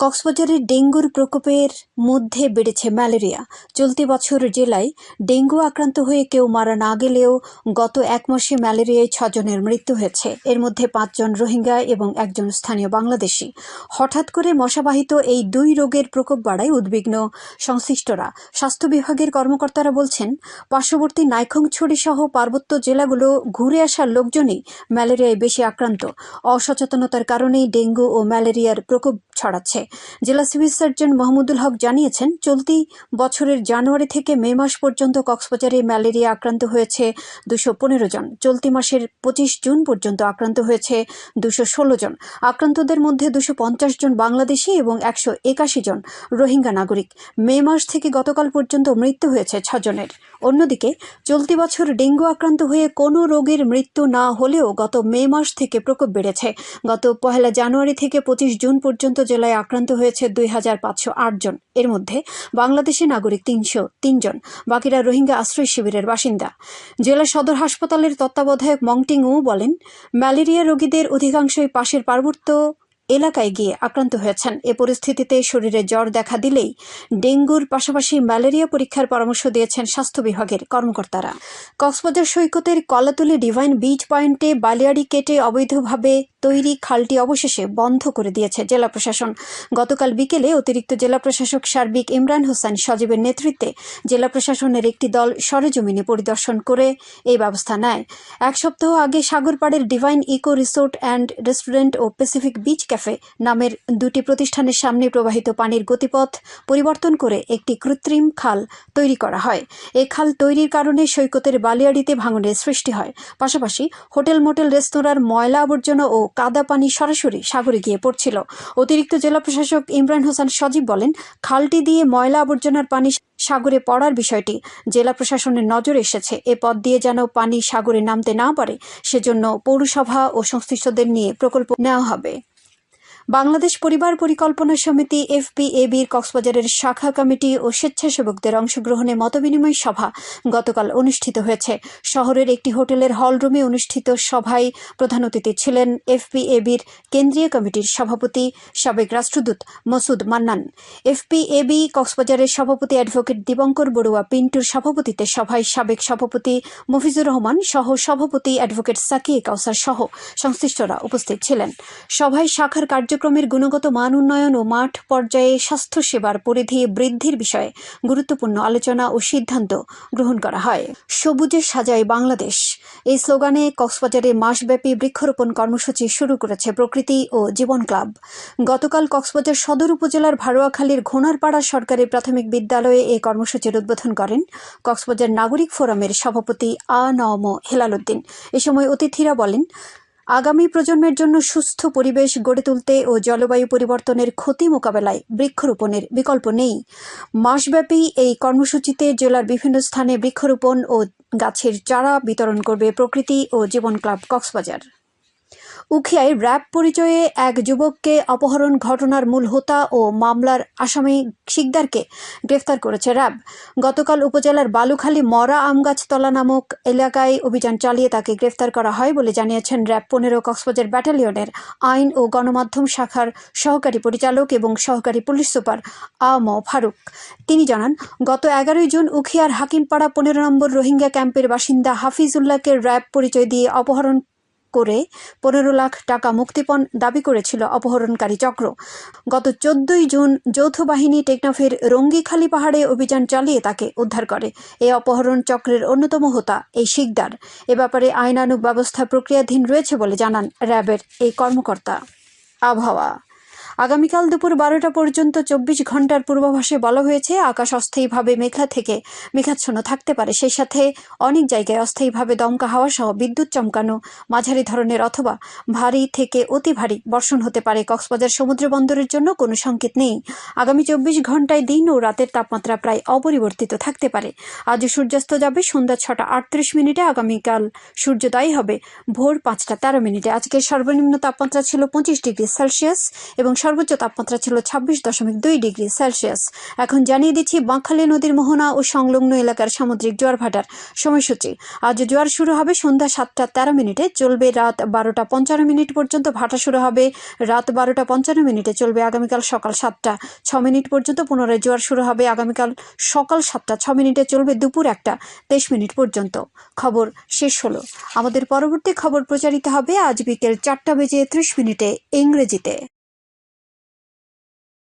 কক্সবাজারের ডেঙ্গুর প্রকোপের মধ্যে বেড়েছে ম্যালেরিয়া। চলতি বছর জেলায় ডেঙ্গু আক্রান্ত হয়ে কেউ মারা না গেলেও গত এক মাসে ম্যালেরিয়ায় ছজনের মৃত্যু হয়েছে। এর মধ্যে পাঁচজন রোহিঙ্গা এবং একজন স্থানীয় বাংলাদেশি। হঠাৎ করে মশাবাহিত এই দুই রোগের প্রকোপ বাড়ায় উদ্বিগ্ন সংশ্লিষ্টরা। স্বাস্থ্য বিভাগের কর্মকর্তারা বলছেন, পার্শ্ববর্তী নাইখংছড়ি সহ পার্বত্য জেলাগুলো ঘুরে আসার লোকজনই ম্যালেরিয়ায় বেশি আক্রান্ত। অসচেতনতার কারণেই ডেঙ্গু ও ম্যালেরিয়ার প্রকোপ ছড়াচ্ছে। জেলা সিভিল সার্জন মাহমুদুল হক জানিয়েছেন, চলতি বছরের জানুয়ারি থেকে মে মাস পর্যন্ত কক্সবাজারে ম্যালেরিয়া আক্রান্ত হয়েছে দুশো পনেরো জন। চলতি মাসের পঁচিশ জুন পর্যন্ত আক্রান্ত হয়েছে দুশো ষোলো জন। আক্রান্তদের মধ্যে দুশো পঞ্চাশ জন বাংলাদেশি এবং একশো একাশি জন রোহিঙ্গা নাগরিক। মে মাস থেকে গতকাল পর্যন্ত মৃত্যু হয়েছে ছজনের অন্যদিকে, চলতি বছর ডেঙ্গু আক্রান্ত হয়ে কোনো রোগীর মৃত্যু না হলেও গত মে মাস থেকে প্রকোপ বেড়েছে। গত পহেলা জানুয়ারি থেকে পঁচিশ জুন পর্যন্ত জেলায় আক্রান্ত হয়েছে দুই হাজার পাঁচশো আট জন। এর মধ্যে বাংলাদেশি নাগরিক তিনশো তিনজন বাকিরা রোহিঙ্গা আশ্রয় শিবিরের বাসিন্দা। জেলা সদর হাসপাতালের তত্ত্বাবধায়ক মংটিংও বলেন, ম্যালেরিয়া রোগীদের অধিকাংশই পাশের পার্বত্য এলাকায় গিয়ে আক্রান্ত হয়েছেন। এ পরিস্থিতিতে শরীরে জ্বর দেখা দিলেই ডেঙ্গুর পাশাপাশি ম্যালেরিয়া পরীক্ষার পরামর্শ দিয়েছেন স্বাস্থ্য বিভাগের কর্মকর্তারা। কক্সবাজার সৈকতের কলাতলি ডিভাইন বিচ পয়েন্টে বালিয়াড়ি কেটে অবৈধভাবে তৈরি খালটি অবশেষে বন্ধ করে দিয়েছে জেলা প্রশাসন। গতকাল বিকেলে অতিরিক্ত জেলা প্রশাসক সার্বিক ইমরান হোসেন সজীবের নেতৃত্বে জেলা প্রশাসনের একটি দল সরেজমিনে পরিদর্শন করে এই ব্যবস্থা নেয়। এক সপ্তাহ আগে সাগরপাড়ের Divine Eco Resort and Restaurant O Pacific Beach Cafe নামের দুটি প্রতিষ্ঠানের সামনে প্রবাহিত পানির গতিপথ পরিবর্তন করে একটি কৃত্রিম খাল তৈরি করা হয়। এই খাল তৈরির কারণে সৈকতের বালিয়াড়িতে ভাঙনের সৃষ্টি হয়। পাশাপাশি হোটেল মোটেল রেস্তোরাঁর ময়লা আবর্জনা ও কাদা পানি সরাসরি সাগরে গিয়ে পড়ছিল। অতিরিক্ত জেলা প্রশাসক ইমরান হোসেন সজীব বলেন, খালটি দিয়ে ময়লা আবর্জনার পানি সাগরে পড়ার বিষয়টি জেলা প্রশাসনের নজরে এসেছে। এ পথ দিয়ে যেন পানি সাগরে নামতে না পারে, সেজন্য পৌরসভা ও সংশ্লিষ্টদের নিয়ে প্রকল্প নেওয়া হবে। বাংলাদেশ পরিবার পরিকল্পনা সমিতি এফপিএবির কক্সবাজারের শাখা কমিটি ও স্বেচ্ছাসেবকদের অংশগ্রহণে মতবিনিময় সভা গতকাল অনুষ্ঠিত হয়েছে। শহরের একটি হোটেলের হলরুমে অনুষ্ঠিত সভায় প্রধান অতিথি ছিলেন এফপিএবির কেন্দ্রীয় কমিটির সভাপতি সাবেক রাষ্ট্রদূত মসুদ মান্নান। এফপিএবি কক্সবাজারের সভাপতি অ্যাডভোকেট দিবঙ্কর বড়ুয়া পিন্টুর সভাপতিতে সভায় সাবেক সভাপতি মফিজুর রহমান সহ সভাপতি অ্যাডভোকেট সাকিয়ে কাউসার সহ সংশ্লিষ্টরা উপস্থিত ছিলেন। সভায় শাখার কার্যক্রমের গুণগত মান উন্নয়ন ও মাঠ পর্যায়ে স্বাস্থ্যসেবার পরিধি বৃদ্ধির বিষয়ে গুরুত্বপূর্ণ আলোচনা ও সিদ্ধান্ত গ্রহণ করা হয়। সবুজে সাজায় বাংলাদেশ। এই স্লোগানে কক্সবাজারে মাসব্যাপী বৃক্ষরোপণ কর্মসূচি শুরু করেছে প্রকৃতি ও জীবন ক্লাব। গতকাল কক্সবাজার সদর উপজেলার ভারোয়াখালীর ঘোনারপাড়া সরকারি প্রাথমিক বিদ্যালয়ে এই কর্মসূচির উদ্বোধন করেন কক্সবাজার নাগরিক ফোরামের সভাপতি আ নম হেলাল উদ্দিন। এ সময় অতিথিরা বলেন আগামী প্রজন্মের জন্য সুস্থ পরিবেশ গড়ে তুলতে ও জলবায়ু পরিবর্তনের ক্ষতি মোকাবেলায় বৃক্ষরোপণের বিকল্প নেই। মাসব্যাপী এই কর্মসূচিতে জেলার বিভিন্ন স্থানে বৃক্ষরোপণ ও গাছের চারা বিতরণ করবে প্রকৃতি ও জীবন ক্লাব কক্সবাজার। উখিয়ায় র্যাব পরিচয়ে এক যুবককে অপহরণ ঘটনার মূল হোতা ও মামলার আসামি শিকদারকে গ্রেফতার করেছে র্যাব। গতকাল উপজেলার বালুখালী মরা আমগাছতলা নামক এলাকায় অভিযান চালিয়ে তাকে গ্রেফতার করা হয় বলে জানিয়েছেন র্যাব। পনেরো কক্সবাজার ব্যাটালিয়নের আইন ও গণমাধ্যম শাখার সহকারী পরিচালক এবং সহকারী পুলিশ সুপার আ ম ফারুক। তিনি জানান, গত এগারোই জুন উখিয়ার হাকিমপাড়া পনেরো নম্বর রোহিঙ্গা ক্যাম্পের বাসিন্দা হাফিজুল্লাহকে র্যাব পরিচয় দিয়ে অপহরণ করে পনেরো লাখ টাকা মুক্তিপণ দাবি করেছিল অপহরণকারী চক্র। গত চোদ্দই জুন যৌথ বাহিনী টেকনাফের রঙ্গিখালী পাহাড়ে অভিযান চালিয়ে তাকে উদ্ধার করে। এই অপহরণ চক্রের অন্যতম হোতা এই শিকদার। এ ব্যাপারে আইনানুগ ব্যবস্থা প্রক্রিয়াধীন রয়েছে বলে জানান র্যাবের এই কর্মকর্তা। আবহাওয়া। আগামীকাল দুপুর বারোটা পর্যন্ত চব্বিশ ঘণ্টার পূর্বাভাসে বলা হয়েছে, আকাশ অস্থায়ীভাবে মেঘলা থেকে মেঘাচ্ছন্ন থাকতে পারে। সেই সাথে অনেক জায়গায় অস্থায়ীভাবে দমকা হাওয়া সহ বিদ্যুৎ চমকানো মাঝারি ধরনের অথবা ভারী থেকে অতি ভারী বর্ষণ হতে পারে। কক্সবাজার সমুদ্র বন্দরের জন্য কোনো সংকেত নেই। আগামী চব্বিশ ঘন্টায় দিন ও রাতের তাপমাত্রা প্রায় অপরিবর্তিত থাকতে পারে। আজ সূর্যাস্ত যাবে সন্ধ্যা ছটা আটত্রিশ মিনিটে, আগামীকাল সূর্যোদয় হবে ভোর পাঁচটা তেরো মিনিটে। আজকের সর্বনিম্ন তাপমাত্রা ছিল পঁচিশ ডিগ্রি সেলসিয়াস এবং সর্বোচ্চ তাপমাত্রা ছিল ছাব্বিশ দশমিক দুই ডিগ্রি সেলসিয়াস। এখন জানিয়ে দিচ্ছি বাঁকখালী নদীর মোহনা ও সংলগ্ন এলাকার সামুদ্রিক জোয়ার ভাটার সময়সূচি। আজ জোয়ার শুরু হবে সন্ধ্যা সাতটা তেরো মিনিটে, চলবে রাত বারোটা পঞ্চান্ন মিনিট পর্যন্ত, ভাটা শুরু হবে রাত বারোটা পঞ্চান্ন মিনিটে, চলবে আগামীকাল সকাল সাতটা ছ মিনিট পর্যন্ত, পুনরায় জোয়ার শুরু হবে আগামীকাল সকাল সাতটা ছ মিনিটে, চলবে দুপুর একটা তেইশ মিনিট পর্যন্ত। খবর শেষ হলো। আমাদের পরবর্তী খবর প্রচারিত হবে আজ বিকেল চারটা বেজে ত্রিশ মিনিটে ইংরেজিতে।